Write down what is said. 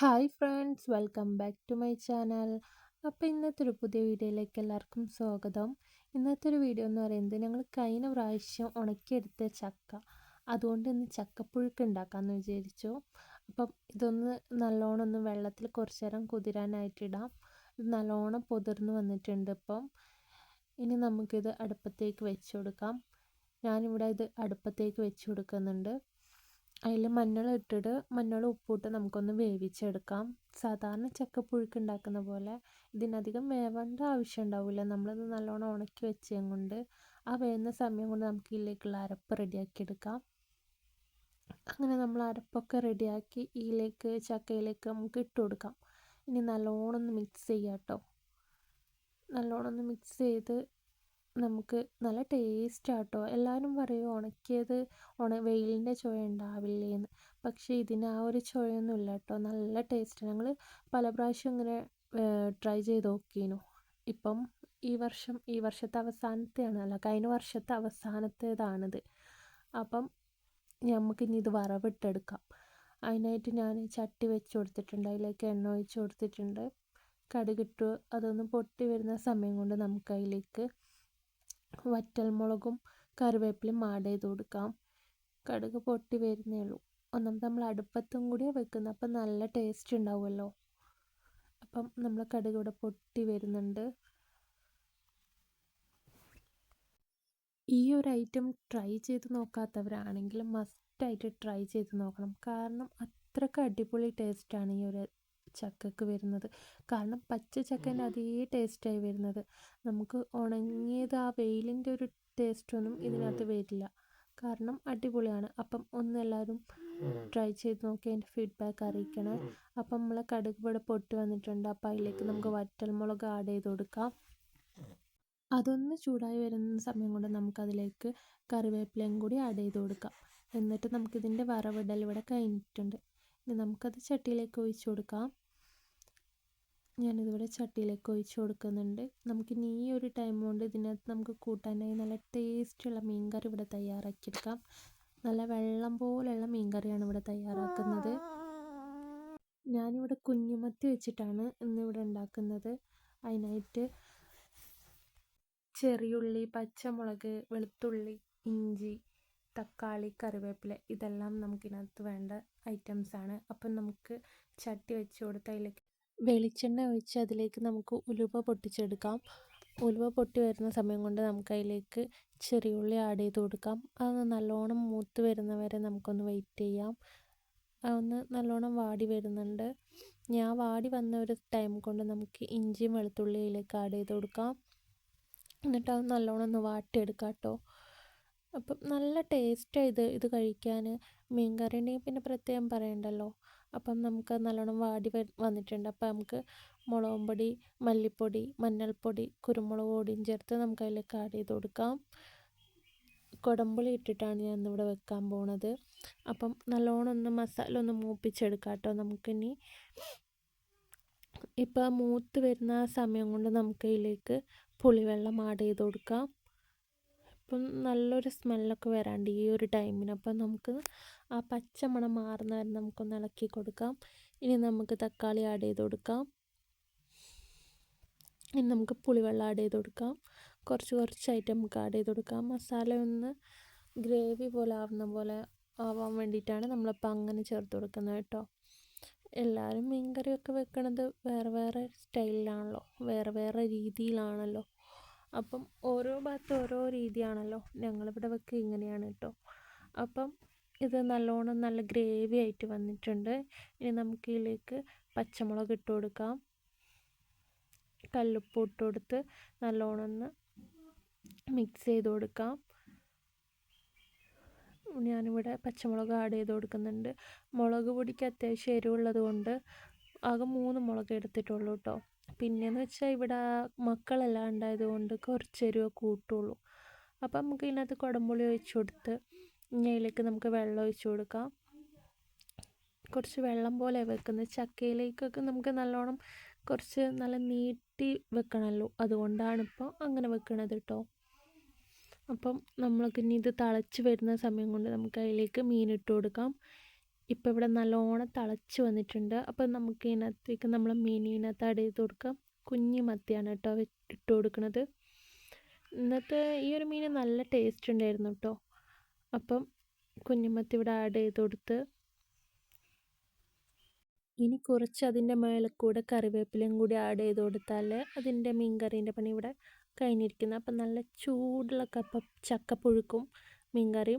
Hi friends welcome back to my channel. അപ്പോൾ ഇന്നത്തെ ഒരു പുതിയ വീഡിയോയിലേക്ക് എല്ലാവർക്കും സ്വാഗതം. ഇന്നത്തെ ഒരു വീഡിയോ എന്ന് പറയുന്നത് ഞങ്ങൾ കഴിഞ്ഞ പ്രാവശ്യം ഉണക്കിയെടുത്ത ചക്ക. അതുകൊണ്ട് ഇന്ന് ചക്കപ്പുഴുക്ക് ഉണ്ടാക്കാമെന്ന് വിചാരിച്ചു. അപ്പം ഇതൊന്ന് നല്ലോണം ഒന്ന് വെള്ളത്തിൽ കുറച്ച് നേരം കുതിരാനായിട്ടിടാം ഇത് നല്ലോണം പൊതിർന്ന് വന്നിട്ടുണ്ട് ഇപ്പം. ഇനി നമുക്കിത് അടുപ്പത്തേക്ക് വെച്ച് കൊടുക്കാം. ഞാനിവിടെ ഇത് അടുപ്പത്തേക്ക് വെച്ച് കൊടുക്കുന്നുണ്ട്. അതിൽ മഞ്ഞൾ ഇട്ടിട്ട് മഞ്ഞൾ ഉപ്പിട്ട് നമുക്കൊന്ന് വേവിച്ചെടുക്കാം. സാധാരണ ചക്കപ്പുഴുക്ക് ഉണ്ടാക്കുന്ന പോലെ ഇതിനധികം വേവേണ്ട ആവശ്യം ഉണ്ടാവില്ല നമ്മളത് നല്ലോണം ഉണക്കി വെച്ചതും കൊണ്ട് ആ വേവുന്ന സമയം കൊണ്ട് നമുക്ക് ഇതിലേക്കുള്ള അരപ്പ് റെഡിയാക്കി എടുക്കാം. അങ്ങനെ നമ്മൾ അരപ്പൊക്കെ റെഡിയാക്കി ഇതിലേക്ക് ചക്കയിലേക്ക് നമുക്ക് ഇട്ട് കൊടുക്കാം. ഇനി നല്ലോണം ഒന്ന് മിക്സ് ചെയ്യാം കേട്ടോ നല്ലോണം ഒന്ന് മിക്സ് ചെയ്ത് നമുക്ക് നല്ല ടേസ്റ്റ് ആട്ടോ. എല്ലാവരും പറയും ഉണക്കിയത് ഉണ വെയിലിന്റെ ചുവ ഉണ്ടാവില്ലേന്ന് പക്ഷേ ഇതിന് ആ ഒരു ചുവയൊന്നും ഇല്ല കേട്ടോ. നല്ല ടേസ്റ്റ് ഞങ്ങൾ പല പ്രാവശ്യം ഇങ്ങനെ ട്രൈ ചെയ്ത് നോക്കിയിരുന്നു ഇപ്പം ഈ വർഷം ഈ വർഷത്തെ അവസാനത്തെയാണ് അല്ല കഴിഞ്ഞ വർഷത്തെ അവസാനത്തേതാണിത്. അപ്പം നമുക്ക് ഇനി ഇത് വറവിട്ടെടുക്കാം. അതിനായിട്ട് ഞാൻ ചട്ടി വെച്ച് കൊടുത്തിട്ടുണ്ട്. അതിലേക്ക് എണ്ണ ഒഴിച്ച് കൊടുത്തിട്ടുണ്ട്. കടുകിട്ടു. അതൊന്ന് പൊട്ടി വരുന്ന സമയം കൊണ്ട് നമുക്ക് അതിലേക്ക് വറ്റൽമുളകും കറിവേപ്പിലയും ആഡ് ചെയ്ത് കൊടുക്കാം. കടുക് പൊട്ടി വരുന്നേ ഉള്ളൂ. ഒന്നാമത് നമ്മൾ അടുപ്പത്തും കൂടിയാണ് വെക്കുന്നത് അപ്പം നല്ല ടേസ്റ്റ് ഉണ്ടാവുമല്ലോ. അപ്പം നമ്മൾ കടുക് ഇവിടെ പൊട്ടി വരുന്നുണ്ട്. ഈ ഒരു ഐറ്റം ട്രൈ ചെയ്ത് നോക്കാത്തവരാണെങ്കിൽ മസ്റ്റായിട്ട് ട്രൈ ചെയ്ത് നോക്കണം. കാരണം അത്രയ്ക്ക് അടിപൊളി ടേസ്റ്റാണ് ഈ ഒരു ചക്കക്ക് വരുന്നത്. കാരണം പച്ച ചക്കേന്റെ അതേ ടേസ്റ്റായി വരുന്നത്. നമുക്ക് ഉണങ്ങിയത് ആ വെയിലിന്റെ ഒരു ടേസ്റ്റൊന്നും ഇതിനകത്ത് വരില്ല. കാരണം അടിപൊളിയാണ്. അപ്പം ഒന്ന് എല്ലാവരും ട്രൈ ചെയ്ത് നോക്കി അതിന്റെ ഫീഡ്ബാക്ക് അറിയിക്കണേ. അപ്പം നമ്മളെ കടുക് ഇവിടെ പൊട്ടി വന്നിട്ടുണ്ട്. അപ്പം അതിലേക്ക് നമുക്ക് വറ്റൽമുളക് ആഡ് ചെയ്ത് കൊടുക്കാം. അതൊന്ന് ചൂടായി വരുന്ന സമയം കൊണ്ട് നമുക്കതിലേക്ക് കറിവേപ്പിലയും കൂടി ആഡ് ചെയ്ത് കൊടുക്കാം. എന്നിട്ട് നമുക്കിതിന്റെ വറവിടൽ ഇവിടെ കഴിഞ്ഞിട്ടുണ്ട്. ഇനി നമുക്കത് ചട്ടിയിലേക്ക് ഒഴിച്ചു കൊടുക്കാം. ഞാനിതിവിടെ ചട്ടിയിലേക്ക് ഒഴിച്ചു കൊടുക്കുന്നുണ്ട്. നമുക്കിനി ഈ ഒരു ടൈം കൊണ്ട് ഇതിനകത്ത് നമുക്ക് കൂട്ടാനായി നല്ല ടേസ്റ്റുള്ള മീൻകറി ഇവിടെ തയ്യാറാക്കിയെടുക്കാം. നല്ല വെള്ളം പോലെയുള്ള മീൻ കറിയാണ് ഇവിടെ തയ്യാറാക്കുന്നത്. ഞാനിവിടെ കുഞ്ഞുമത്തി വെച്ചിട്ടാണ് ഇന്നിവിടെ ഉണ്ടാക്കുന്നത്. അതിനായിട്ട് ചെറിയുള്ളി പച്ചമുളക് വെളുത്തുള്ളി ഇഞ്ചി തക്കാളി കറിവേപ്പില ഇതെല്ലാം നമുക്കിനകത്ത് വേണ്ട ഐറ്റംസാണ് അപ്പം നമുക്ക് ചട്ടി വെച്ച് കൊടുത്ത് അതിലേക്ക് വെളിച്ചെണ്ണ ഒഴിച്ച് അതിലേക്ക് നമുക്ക് ഉലുവ പൊട്ടിച്ചെടുക്കാം. ഉലുവ പൊട്ടി വരുന്ന സമയം കൊണ്ട് നമുക്ക് അതിലേക്ക് ചെറിയ ഉള്ളി ആഡ് ചെയ്ത് കൊടുക്കാം. അത് നല്ലോണം മൂത്ത് വരുന്നവരെ നമുക്കൊന്ന് വെയിറ്റ് ചെയ്യാം. അതൊന്ന് നല്ലോണം വാടി വരുന്നുണ്ട്. ഞാൻ വാടി വന്ന ഒരു ടൈം കൊണ്ട് നമുക്ക് ഇഞ്ചിയും വെളുത്തുള്ളിയിലേക്ക് ആഡ് ചെയ്ത് കൊടുക്കാം. എന്നിട്ട് അത് നല്ലോണം ഒന്ന് വാട്ടിയെടുക്കാം കേട്ടോ. അപ്പം നല്ല ടേസ്റ്റാണ് ഇത് ഇത് കഴിക്കാൻ മീൻ കറിയുണ്ടെങ്കിൽ പിന്നെ പ്രത്യേകം പറയണ്ടല്ലോ. അപ്പം നമുക്ക് നല്ലോണം വാടി വന്നിട്ടുണ്ട്. അപ്പം നമുക്ക് മുളകും പൊടി മല്ലിപ്പൊടി മഞ്ഞൾപ്പൊടി കുരുമുളക് പൊടിയും ചേർത്ത് നമുക്ക് അതിലേക്ക് ആഡ് ചെയ്ത് കൊടുക്കാം. കുടമ്പുളി ഇട്ടിട്ടാണ് ഞാൻ ഇന്നിവിടെ വെക്കാൻ പോണത്. അപ്പം നല്ലോണം ഒന്ന് മസാല ഒന്ന് മൂപ്പിച്ചെടുക്കാം കേട്ടോ നമുക്കിനി. ഇപ്പം മൂത്ത് വരുന്ന സമയം കൊണ്ട് നമുക്ക് ഇതിലേക്ക് പുളിവെള്ളം ആഡ് ചെയ്ത് കൊടുക്കാം. അപ്പം നല്ലൊരു സ്മെല്ലൊക്കെ വരാണ്ട് ഈ ഒരു ടൈമിന്. അപ്പം നമുക്ക് ആ പച്ച മണം മാറുന്ന വരെ നമുക്കൊന്ന് ഇളക്കി കൊടുക്കാം. ഇനി നമുക്ക് തക്കാളി ആഡ് ചെയ്ത് കൊടുക്കാം. ഇനി നമുക്ക് പുളിവെള്ളം ആഡ് ചെയ്ത് കൊടുക്കാം. കുറച്ച് കുറച്ചായിട്ട് നമുക്ക് ആഡ് ചെയ്ത് കൊടുക്കാം. മസാല ഒന്ന് ഗ്രേവി പോലെ ആവുന്ന പോലെ ആവാൻ വേണ്ടിയിട്ടാണ് നമ്മളിപ്പോൾ അങ്ങനെ ചേർത്ത് കൊടുക്കുന്നത് കേട്ടോ. എല്ലാവരും മീൻ കറിയൊക്കെ വെക്കണത് വേറെ വേറെ സ്റ്റൈലിലാണല്ലോ വേറെ വേറെ രീതിയിലാണല്ലോ. അപ്പം ഓരോ ഭാഗത്ത് ഓരോ രീതിയാണല്ലോ. ഞങ്ങളിവിടെ വെക്കുക ഇങ്ങനെയാണ് കേട്ടോ അപ്പം ഇത് നല്ലോണം നല്ല ഗ്രേവി ആയിട്ട് വന്നിട്ടുണ്ട്. ഇനി നമുക്ക് ഇതിലേക്ക് പച്ചമുളക് ഇട്ട് കൊടുക്കാം. കല്ലുപ്പ് ഇട്ട് കൊടുത്ത് നല്ലോണം ഒന്ന് മിക്സ് ചെയ്ത് കൊടുക്കാം. ഞാനിവിടെ പച്ചമുളക് ആഡ് ചെയ്ത് കൊടുക്കുന്നുണ്ട്. മുളക് പൊടിക്ക് അത്യാവശ്യം എരിവുള്ളത് കൊണ്ട് ആകെ മൂന്ന് മുളക് എടുത്തിട്ടുള്ളൂ കേട്ടോ പിന്നെയെന്ന് വെച്ചാൽ ഇവിടെ മക്കളെല്ലാം ഉണ്ടായത് കൊണ്ട് കുറച്ച് എരിവ് കൂട്ടുള്ളൂ. അപ്പം നമുക്ക് ഇതിനകത്ത് കുടംപുളി ഒഴിച്ച് കൊടുത്ത് ഇങ്ങയിലേക്ക് നമുക്ക് വെള്ളം ഒഴിച്ച് കൊടുക്കാം. കുറച്ച് വെള്ളം പോലെ വെക്കുന്നത്. ചക്കയിലേക്കൊക്കെ നമുക്ക് നല്ലോണം കുറച്ച് നല്ല നീട്ടി വെക്കണമല്ലോ. അതുകൊണ്ടാണ് ഇപ്പോൾ അങ്ങനെ വെക്കണത് കേട്ടോ അപ്പം നമ്മൾക്ക് ഇനി ഇത് തിളച്ച് വരുന്ന സമയം കൊണ്ട് നമുക്ക് അതിലേക്ക് മീനിട്ട് കൊടുക്കാം. ഇപ്പോൾ ഇവിടെ നല്ലോണം തിളച്ച് വന്നിട്ടുണ്ട്. അപ്പോൾ നമുക്ക് ഇതിനകത്തേക്ക് നമ്മൾ മീനിനകത്ത് ആഡ് ചെയ്ത് കൊടുക്കാം. കുഞ്ഞു മത്തിയാണ് കേട്ടോ ഇട്ട് കൊടുക്കുന്നത്. ഇന്നത്തെ ഈ ഒരു മീൻ നല്ല ടേസ്റ്റ് ഉണ്ടായിരുന്നു കേട്ടോ. അപ്പം കുഞ്ഞുമത്തി ഇവിടെ ആഡ് ചെയ്ത് കൊടുത്ത് ഇനി കുറച്ച് അതിന്റെ മേലെ കൂടെ കറിവേപ്പിലയും കൂടി ആഡ് ചെയ്ത് കൊടുത്താൽ അതിന്റെ മീൻ കറീന്റെ പണി ഇവിടെ കഴിഞ്ഞിരിക്കുന്നത് അപ്പം നല്ല ചൂടുള്ള കപ്പ ചക്കപ്പുഴുക്കും മീൻ കറിയും.